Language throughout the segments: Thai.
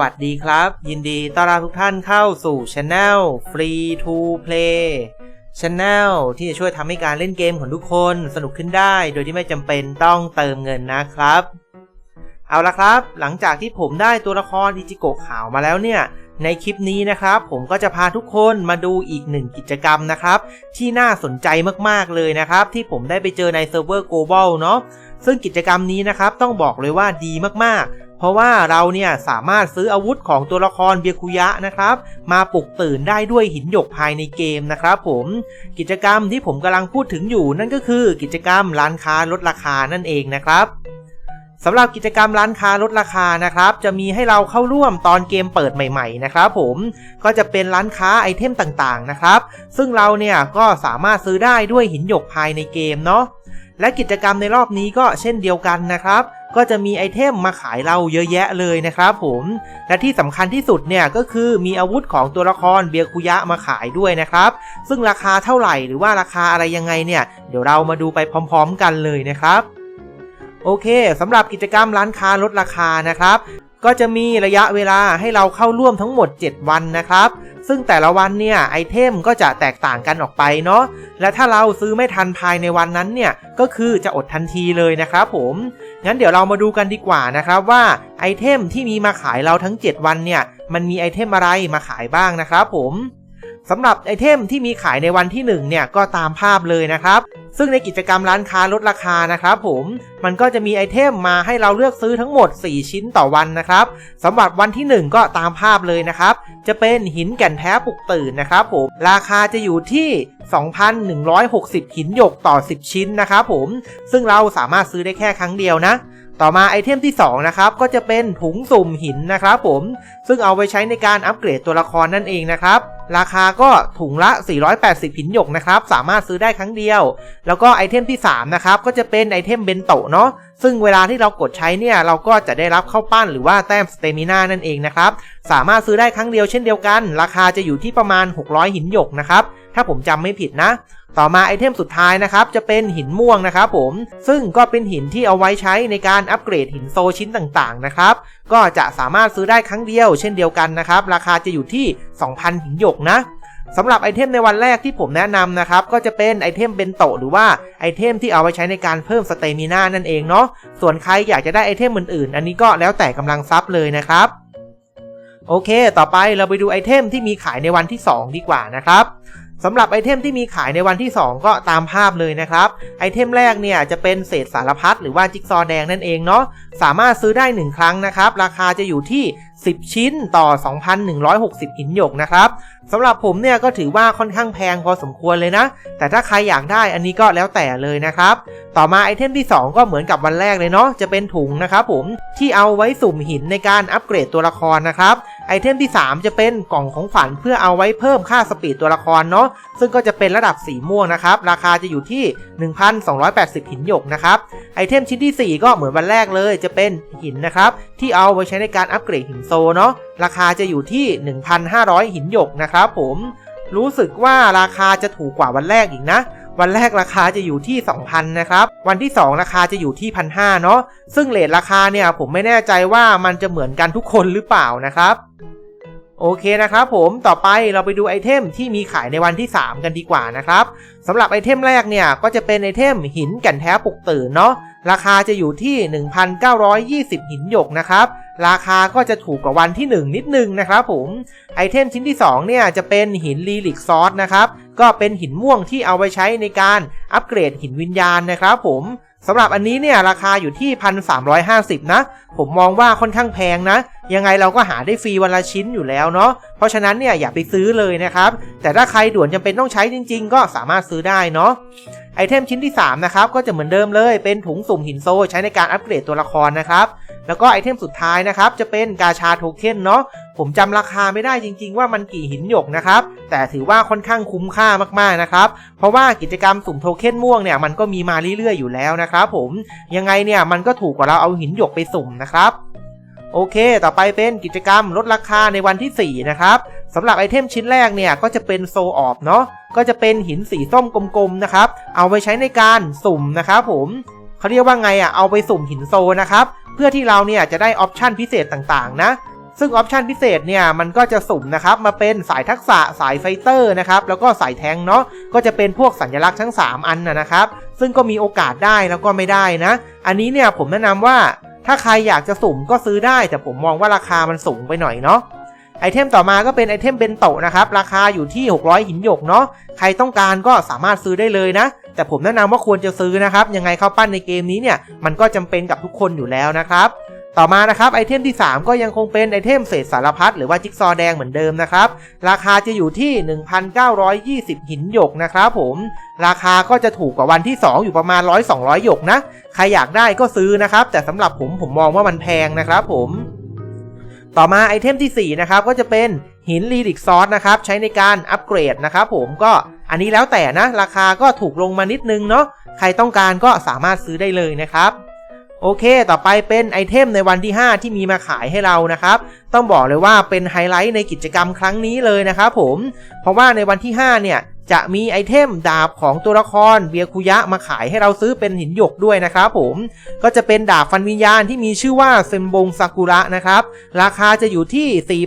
วัสดีครับ ยินดีต้อนรับทุกท่านเข้าสู่ช anel Free to Play Channel ที่จะช่วยทำให้การเล่นเกมของทุกคนสนุกขึ้นได้ โดยที่ไม่จำเป็นต้องเติมเงินนะครับ เอาละครับ หลังจากที่ผมได้ตัวละครอิจิโกะขาวมาแล้วเนี่ย ในคลิปนี้นะครับ ผมก็จะพาทุกคนมาดูอีกหนึ่งกิจกรรมนะครับ ที่น่าสนใจมากๆเลยนะครับ ที่ผมได้ไปเจอในเซิร์ฟเวอร์ global เนาะซึ่งกิจกรรมนี้นะครับต้องบอกเลยว่าดีมากๆ เพราะว่าเราเนี่ยสามารถซื้ออาวุธของตัวละครเบียคุยะนะครับ มาปลุกตื่นได้ด้วยหินหยกภายในเกมนะครับผมกิจกรรมที่ผมกำลังพูดถึงอยู่นั่นก็คือกิจกรรมร้านค้าลดราคานั่นเองนะครับสำหรับกิจกรรมร้านค้าลดราคานะครับ จะมีให้เราเข้าร่วมตอนเกมเปิดใหม่ ๆ นะครับผมก็จะเป็นร้านค้าไอเทมต่างๆนะครับ ซึ่งเราเนี่ยก็สามารถซื้อได้ด้วยหินหยกภายในเกมเนาะและกิจกรรมในรอบนี้ก็เช่นเดียวกันนะครับ ก็จะมีไอเทมมาขายเราเยอะแยะเลยนะครับผมและที่สำคัญที่สุดเนี่ยก็คือมีอาวุธของตัวละครเบียคุยะมาขายด้วยนะครับ ซึ่งราคาเท่าไหร่หรือว่าราคาอะไรยังไงเนี่ยเดี๋ยวเรามาดูไปพร้อม ๆ กันเลยนะครับโอเคสำหรับกิจกรรมร้านค้าลดราคานะครับ ก็จะมีระยะเวลาให้เราเข้าร่วมทั้งหมด 7 วันนะครับ ซึ่งแต่ละวันเนี่ยไอเทมก็จะแตกต่างกันออกไปเนาะ และถ้าเราซื้อไม่ทันภายในวันนั้นเนี่ย ก็คือจะอดทันทีเลยนะครับผม งั้นเดี๋ยวเรามาดูกันดีกว่านะครับว่าไอเทมที่มีมาขายเราทั้ง 7 วันเนี่ย มันมีไอเทมอะไรมาขายบ้างนะครับผม สำหรับไอเทมที่มีขายในวันที่ 1 เนี่ยก็ตามภาพเลยนะครับ ซึ่งในกิจกรรมร้านค้าลดราคานะครับผมมันก็จะมีไอเทมมาให้เราเลือกซื้อทั้งหมด 4 ชิ้นต่อวันนะครับสำหรับวันที่ 1 ก็ตามภาพเลยนะครับ จะเป็นหินแก่นแท้ปลุกตื่นนะครับผมราคาจะอยู่ที่ 2,160 หินหยกต่อ 10 ชิ้นนะครับผมซึ่งเราสามารถซื้อได้แค่ครั้งเดียวนะ ต่อมาไอเทมที่ 2 นะครับ ก็จะเป็นถุงสุ่มหินนะครับผม ซึ่งเอาไว้ใช้ในการอัปเกรดตัวละครนั่นเองนะครับ ราคาก็ถุงละ 480 หินหยกนะครับ สามารถซื้อได้ครั้งเดียว แล้วก็ไอเทมที่ 3 นะครับ ก็จะเป็นไอเทมเบนโตะเนาะซึ่งเวลาที่เรากดใช้เนี่ยเราก็จะได้รับเข้าปั้นหรือว่าแต้มสเตมิน่านั่นเองนะครับ สามารถซื้อได้ครั้งเดียวเช่นเดียวกัน ราคาจะอยู่ที่ประมาณ 600 หินหยกนะครับ ถ้าผมจำไม่ผิดนะ ต่อมาไอเทมสุดท้ายนะครับจะเป็นหินม่วงนะครับผม ซึ่งก็เป็นหินที่เอาไว้ใช้ในการอัปเกรดหินโซชิ้นต่างๆนะครับก็จะสามารถซื้อได้ครั้งเดียวเช่นเดียวกันนะครับราคาจะอยู่ที่ 2,000 หินหยกนะสำหรับไอเทมในวันแรกที่ผมแนะนำนะครับ ก็จะเป็นไอเทมเบนโตหรือว่าไอเทมที่เอาไว้ใช้ในการเพิ่มสเตมิน่านั่นเองเนาะส่วนใครอยากจะได้ไอเทมอื่นๆ อันนี้ก็แล้วแต่กำลังทรัพย์เลยนะครับโอเค ต่อไปเราไปดูไอเทมที่มีขายในวันที่ 2 ดีกว่านะครับ สำหรับไอเทมที่มีขายในวันที่ 2 ก็ตามภาพเลยนะครับ ไอเทมแรกเนี่ยจะเป็นเศษสารพัดหรือว่าจิ๊กซอแดงนั่นเองเนาะสามารถซื้อได้ 1 ครั้งนะครับ ราคาจะอยู่ที่ 10 ชิ้นต่อ 2,160หินหยกนะครับสำหรับผมเนี่ยก็ถือว่าค่อนข้างแพงพอสมควรเลยนะ แต่ถ้าใครอยากได้อันนี้ก็แล้วแต่เลยนะครับ ต่อมาไอเทมที่ 2 ก็เหมือนกับวันแรกเลยเนาะจะเป็นถุงนะครับผมที่เอาไว้สุ่มหินในการอัปเกรดตัวละครนะครับ ไอเทมที่ 3 จะเป็นกล่องของฝันเพื่อเอาไว้เพิ่มค่าสปีดตัวละครเนาะซึ่งก็จะเป็นระดับสีม่วงนะครับ ราคาจะอยู่ที่ 1,280 หินหยกนะครับ ไอเทมชิ้นที่ 4 ก็เหมือนวันแรกเลยจะเป็นหินนะครับ ที่เอาไว้ใช้ในการอัปเกรดหินโซเนาะราคาจะอยู่ที่ 1,500 หินหยกนะครับผมรู้สึกว่าราคาจะถูกกว่าวันแรกอีกนะ วันแรกราคาจะอยู่ที่ 2,000 นะครับ วันที่ 2 ราคาจะอยู่ที่ 1,500 เนาะ ซึ่งเลทราคาเนี่ยผมไม่แน่ใจว่ามันจะเหมือนกันทุกคนหรือเปล่านะครับ โอเคนะครับผม ต่อไปเราไปดูไอเทมที่มีขายในวันที่ 3 กันดีกว่านะครับสำหรับไอเทมแรกเนี่ยก็จะเป็นไอเทมหินแก่นแท้ปลุกตื่นเนาะ ราคาจะอยู่ที่ 1,920 หินหยกนะครับราคาก็จะถูกกว่าวันที่ 1 นิดนึงนะครับผม ไอเทมชิ้นที่ 2 เนี่ยจะเป็นหินลีลิกซอสนะครับ ก็เป็นหินม่วงที่เอาไว้ใช้ในการอัปเกรดหินวิญญาณนะครับผมสำหรับอันนี้เนี่ยราคาอยู่ที่ 1,350 นะ ผมมองว่าค่อนข้างแพงนะ ยังไงเราก็หาได้ฟรีวันละชิ้นอยู่แล้วเนาะ เพราะฉะนั้นเนี่ยอย่าไปซื้อเลยนะครับ แต่ถ้าใครด่วนจำเป็นต้องใช้จริง ๆ ก็สามารถซื้อได้เนาะ ไอเทมชิ้นที่ 3 นะครับ ก็จะเหมือนเดิมเลย เป็นถุงสุ่มหินโซใช้ในการอัปเกรดตัวละครนะครับ แล้วก็ไอเทมสุดท้ายนะครับ จะเป็นกาชาโทเค็นเนาะ ผมจำราคาไม่ได้จริง ๆ ว่ามันกี่หินหยกนะครับ แต่ถือว่าค่อนข้างคุ้มค่ามากๆนะครับ เพราะว่ากิจกรรมสุ่มโทเค็นม่วงเนี่ยมันก็มีมาเรื่อยๆอยู่แล้วนะครับผมยังไงเนี่ยมันก็ถูกกว่าเราเอาหินหยกไปสุ่มนะครับโอเค ต่อไปเป็นกิจกรรมลดราคาในวันที่ 4 นะครับสำหรับไอเทมชิ้นแรกเนี่ยก็จะเป็นโซออบเนาะ ก็จะเป็นหินสีส้มกลมๆนะครับ เอาไปใช้ในการสุ่มนะครับผมเขาเรียกว่าไงอะ เอาไปสุ่มหินโซนะครับ เพื่อที่เราเนี่ยจะได้ออปชั่นพิเศษต่างๆนะ ซึ่งออปชันพิเศษเนี่ยมันก็จะสุ่มนะครับมาเป็นสายทักษะสายไฟเตอร์นะครับแล้วก็สายแทงเนาะก็จะเป็นพวกสัญลักษณ์ทั้ง 3 อันนะครับซึ่งก็มีโอกาสได้แล้วก็ไม่ได้นะ อันนี้เนี่ยผมแนะนำว่าถ้าใครอยากจะสุ่มก็ซื้อได้ แต่ผมมองว่าราคามันสูงไปหน่อยเนาะไอเทมต่อมาก็เป็นไอเทมเบนโตะนะครับราคาอยู่ที่ 600 หินหยกเนาะใครต้องการก็สามารถซื้อได้เลยนะ แต่ผมแนะนำว่าควรจะซื้อนะครับยังไงเข้าปั้นในเกมนี้เนี่ยมันก็จำเป็นกับทุกคนอยู่แล้วนะครับ ต่อมานะครับไอเทมที่ 3 ก็ยังคงเป็นไอเทมเศษสารพัดหรือว่าจิ๊กซอว์แดงเหมือนเดิมนะครับ ราคาจะอยู่ที่ 1,920 หินหยกนะครับผมราคาก็จะถูกกว่าวันที่ 2 อยู่ประมาณ 100-200 หยกนะใครอยากได้ก็ซื้อนะครับ แต่สำหรับผมผมมองว่ามันแพงนะครับผมต่อมาไอเทมที่ 4 นะครับ ก็จะเป็นหินลีดิกซอสนะครับ ใช้ในการอัปเกรดนะครับผมก็อันนี้แล้วแต่นะ ราคาก็ถูกลงมานิดนึงเนาะใครต้องการก็สามารถซื้อได้เลยนะครับ โอเค ต่อไปเป็นไอเทมในวันที่ 5 ที่มีมาขายให้เรานะครับ ต้องบอกเลยว่าเป็นไฮไลท์ในกิจกรรมครั้งนี้เลยนะครับผม เพราะว่าในวันที่ 5 เนี่ย จะมีไอเทมดาบของตัวละครเบียคุยะมาขายให้เราซื้อเป็นหินหยกด้วยนะครับผมก็จะเป็นดาบฟันวิญญาณที่มีชื่อว่าเซมบงซากุระนะครับ ราคาจะอยู่ที่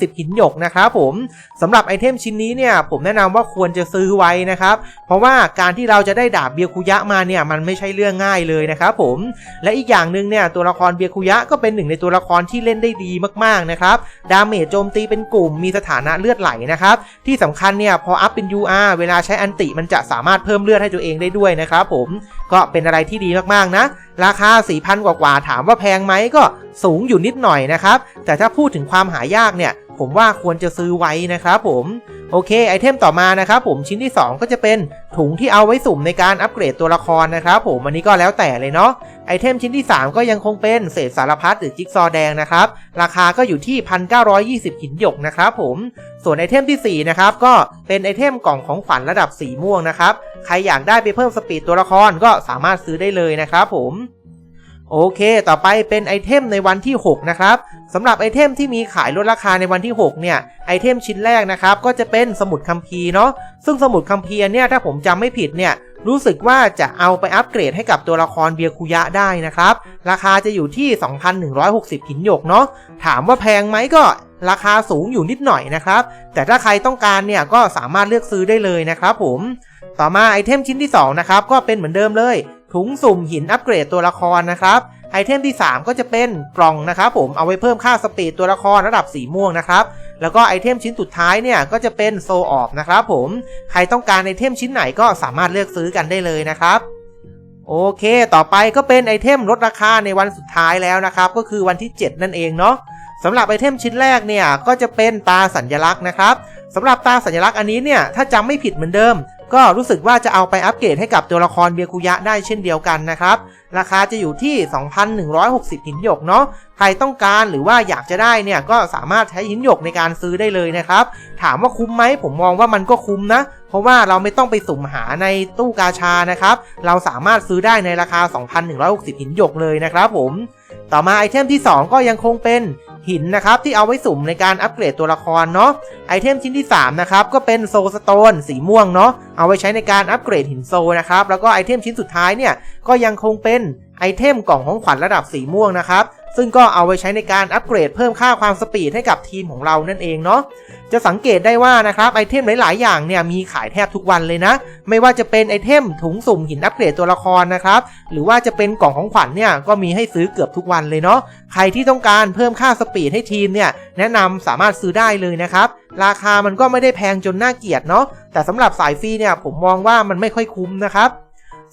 4,320 หินหยกนะครับผมสำหรับไอเทมชิ้นนี้เนี่ยผมแนะนำว่าควรจะซื้อไว้นะครับ เพราะว่าการที่เราจะได้ดาบเบียคุยะมาเนี่ยมันไม่ใช่เรื่องง่ายเลยนะครับผมและอีกอย่างหนึ่งเนี่ยตัวละครเบียคุยะก็เป็นหนึ่งในตัวละครที่เล่นได้ดีมากๆนะครับดาเมจโจมตีเป็นกลุ่มมีสถานะเลือดไหลนะครับที่สำคัญเนี่ยพออัพเป็น UR เวลาใช้อันติมันจะสามารถเพิ่มเลือดให้ตัวเองได้ด้วยนะครับผมก็เป็นอะไรที่ดีมากๆนะ ราคา 4,000 กว่าๆถามว่าแพงไหมก็สูงอยู่นิดหน่อยนะครับ แต่ถ้าพูดถึงความหายากเนี่ย ผมว่าควรจะซื้อไว้นะครับผมโอเคไอเทมต่อมานะครับผมชิ้นที่ 2 ก็จะเป็นถุงที่เอาไว้สุ่มในการอัปเกรดตัวละครนะครับผมอันนี้ก็แล้วแต่เลยเนาะไอเทมชิ้นที่ 3 ก็ยังคงเป็นเศษสารพัดหรือจิ๊กซอแดงนะครับราคาก็อยู่ที่ 1,920 หินหยกนะครับผมส่วนไอเทมทีสี่4 นะครับ ก็เป็นไอเทมกล่องของขวัญระดับสีม่วงนะครับ ใครอยากได้ไปเพิ่มสปีดตัวละครก็สามารถซื้อได้เลยนะครับผม โอเค ต่อไปเป็นไอเทมในวันที่ 6 นะครับสำหรับไอเทมที่มีขายลดราคาในวันที่ 6 เนี่ย ไอเทมชิ้นแรกนะครับ ก็จะเป็นสมุดคัมภีร์เนาะ ซึ่งสมุดคัมภีร์เนี่ย ถ้าผมจำไม่ผิดเนี่ย รู้สึกว่าจะเอาไปอัปเกรดให้กับตัวละครเบียคุยะได้นะครับ ราคาจะอยู่ที่ 2,160หินหยกเนาะ ถามว่าแพงไหมก็ราคาสูงอยู่นิดหน่อยนะครับ แต่ถ้าใครต้องการเนี่ยก็สามารถเลือกซื้อได้เลยนะครับผม ต่อมาไอเทมชิ้นที่2นะครับ ก็เป็นเหมือนเดิมเลย ถุงสุ่มหินอัปเกรดตัวละครนะครับไอเทมที่ 3 ก็จะเป็นกล่องนะครับผมเอาไว้เพิ่มค่าสปีดตัวละครระดับสีม่วงนะครับแล้วก็ไอเทมชิ้นสุดท้ายเนี่ยก็จะเป็นโซออฟนะครับผมใครต้องการไอเทมชิ้นไหนก็สามารถเลือกซื้อกันได้เลยนะครับโอเค ต่อไปก็เป็นไอเทมลดราคาในวันสุดท้ายแล้วนะครับ ก็คือวันที่ 7 นั่นเองเนาะสำหรับไอเทมชิ้นแรกเนี่ยก็จะเป็นตาสัญลักษณ์นะครับสำหรับตาสัญลักษณ์อันนี้เนี่ยถ้าจำไม่ผิดเหมือนเดิม ก็รู้สึกว่าจะเอาไปอัปเกรดให้กับตัวละครเบียคุยะได้เช่นเดียวกันนะครับ ราคาจะอยู่ที่ 2,160 หินหยกเนาะใครต้องการหรือว่าอยากจะได้เนี่ยก็สามารถใช้หินหยกในการซื้อได้เลยนะครับ ถามว่าคุ้มไหมผมมองว่ามันก็คุ้มนะ เพราะว่าเราไม่ต้องไปสุ่มหาในตู้กาชานะครับ เราสามารถซื้อได้ในราคา 2,160 หินหยกเลยนะครับผม ต่อมาไอเทมที่ 2 ก็ยังคงเป็น หินนะครับที่เอาไว้สุ่มในการอัปเกรดตัวละครเนาะไอเทมชิ้นที่3นะครับก็เป็นโซสโตนสีม่วงเนาะเอาไว้ใช้ในการอัปเกรดหินโซนะครับแล้วก็ไอเทมชิ้นสุดท้ายเนี่ยก็ยังคงเป็นไอเทมกล่องของขวัญระดับสีม่วงนะครับ ซึ่งก็เอาไว้ใช้ในการอัปเกรดเพิ่มค่าความสปีดให้กับทีมของเรานั่นเองเนาะ จะสังเกตได้ว่านะครับไอเทมหลาย ๆ อย่างเนี่ยมีขายแทบทุกวันเลยนะ ไม่ว่าจะเป็นไอเทมถุงสุ่มหินอัปเกรดตัวละครนะครับ หรือว่าจะเป็นกล่องของขวัญเนี่ยก็มีให้ซื้อเกือบทุกวันเลยเนาะ ใครที่ต้องการเพิ่มค่าสปีดให้ทีมเนี่ยแนะนำสามารถซื้อได้เลยนะครับราคามันก็ไม่ได้แพงจนน่าเกลียดเนาะ แต่สำหรับสายฟรีเนี่ยผมมองว่ามันไม่ค่อยคุ้มนะครับ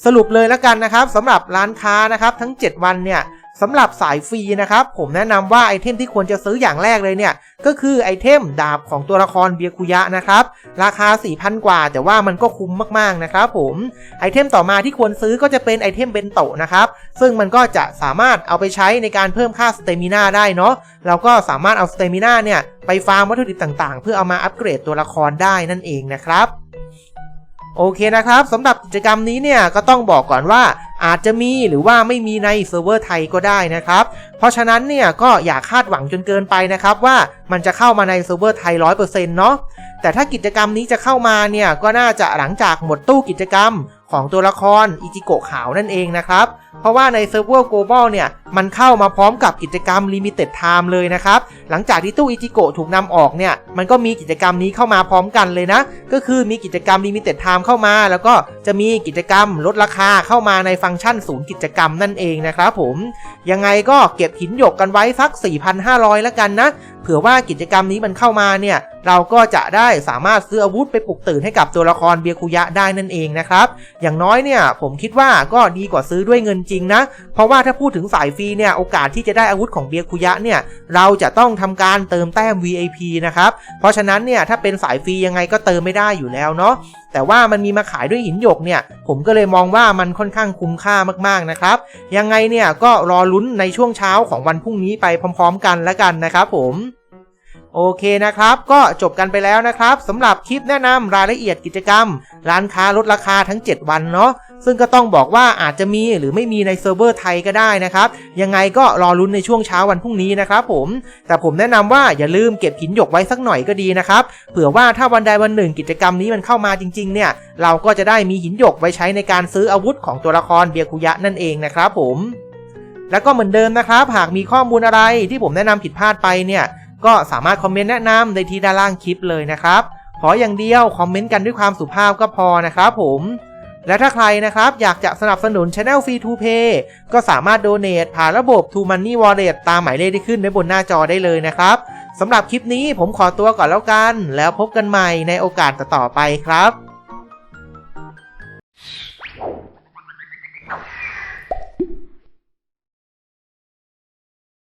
สรุปเลยแล้วกันนะครับสำหรับร้านค้านะครับทั้ง 7 วันเนี่ย สำหรับสายฟรีนะครับ ผมแนะนำว่าไอเทมที่ควรจะซื้ออย่างแรกเลยเนี่ย ก็คือไอเทมดาบของตัวละครเบียคุยะนะครับ ราคา 4,000 กว่า แต่ว่ามันก็คุ้มมากๆนะครับผมไอเทมต่อมาที่ควรซื้อก็จะเป็นไอเทมเบนโตะนะครับ ซึ่งมันก็จะสามารถเอาไปใช้ในการเพิ่มค่าสเตมิน่าได้เนาะเราก็สามารถเอาสเตมิน่าเนี่ยไปฟาร์มวัตถุดิบต่างๆ เพื่อเอามาอัปเกรดตัวละครได้นั่นเองนะครับโอเคนะครับสำหรับกิจกรรมนี้เนี่ยก็ต้องบอกก่อนว่า อาจจะมีหรือว่าไม่มีในเซิร์ฟเวอร์ไทยก็ได้นะครับ เพราะฉะนั้นเนี่ยก็อย่าคาดหวังจนเกินไปนะครับว่ามันจะเข้ามาในเซิร์ฟเวอร์ไทย 100%เนาะแต่ถ้ากิจกรรมนี้จะเข้ามาเนี่ยก็น่าจะหลังจากหมดตู้กิจกรรมของตัวละครอิจิโกะขาวนั่นเองนะครับ เพราะว่าในเซิร์ฟเวอร์ global เนี่ย มันเข้ามาพร้อมกับกิจกรรม limited time เลยนะครับ หลังจากที่ตู้อิจิโกะถูกนำออกเนี่ย มันก็มีกิจกรรมนี้เข้ามาพร้อมกันเลยนะ ก็คือมีกิจกรรม limited time เข้ามา แล้วก็จะมีกิจกรรมลดราคาเข้ามาในฟังก์ชันศูนย์กิจกรรมนั่นเองนะครับผมยังไงก็เก็บหินหยกกันไว้สัก 4,500 แล้วกันนะเผื่อว่ากิจกรรมนี้มันเข้ามาเนี่ยเราก็จะได้สามารถซื้ออาวุธไปปลุกตื่นให้กับตัวละครเบียคุยะได้นั่นเองนะครับอย่างน้อยเนี่ยผมคิดว่าก็ดีกว่าซื้อด้วยเงินจริงนะ เพราะว่าถ้าพูดถึงสายฟรีเนี่ยโอกาสที่จะได้อาวุธของเบียคุยะเนี่ยเราจะต้องทำการเติมแต้ม VIP นะครับ เพราะฉะนั้นเนี่ยถ้าเป็นสายฟรียังไงก็เติมไม่ได้อยู่แล้วเนาะแต่ว่ามันมีมาขายด้วยหินหยกเนี่ย ผมก็เลยมองว่ามันค่อนข้างคุ้มค่ามากๆนะครับ ยังไงเนี่ยก็รอลุ้นในช่วงเช้าของวันพรุ่งนี้ไปพร้อม ๆ กันแล้วกันนะครับผม โอเคนะครับ ก็จบกันไปแล้วนะครับสำหรับคลิปแนะนำรายละเอียดกิจกรรม ร้านค้าลดราคาทั้ง 7 วันเนาะซึ่งก็ต้องบอกว่าอาจจะมีหรือไม่มีในเซิร์ฟเวอร์ไทยก็ได้นะครับ ยังไงก็รอลุ้นในช่วงเช้าวันพรุ่งนี้นะครับผม แต่ผมแนะนำว่าอย่าลืมเก็บหินหยกไว้สักหน่อยก็ดีนะครับ เผื่อว่าถ้าวันใดวันหนึ่งกิจกรรมนี้มันเข้ามาจริง ๆ เนี่ย เราก็จะได้มีหินหยกไว้ใช้ในการซื้ออาวุธของตัวละครเบียคุยะนั่นเองนะครับผม แล้วก็เหมือนเดิมนะครับ หากมีข้อมูลอะไรที่ผมแนะนำผิดพลาดไปเนี่ย ก็สามารถคอมเมนต์แนะนำในที่ด้านล่างคลิปเลยนะครับ ขออย่างเดียวคอมเมนต์กันด้วยความสุภาพก็พอนะครับผมและถ้าใครนะครับ อยากจะสนับสนุน Channel Free to Pay ก็สามารถโดเน a ผ่านระบบ To Money Wallet ตามหมายเลขที่ขึ้นไว้บนหน้าจอได้เลยนะครับสำหรับคลิปนี้ผมขอตัวก่อนแล้วกัน แล้วพบกันใหม่ในโอกาสต่อๆไปครับ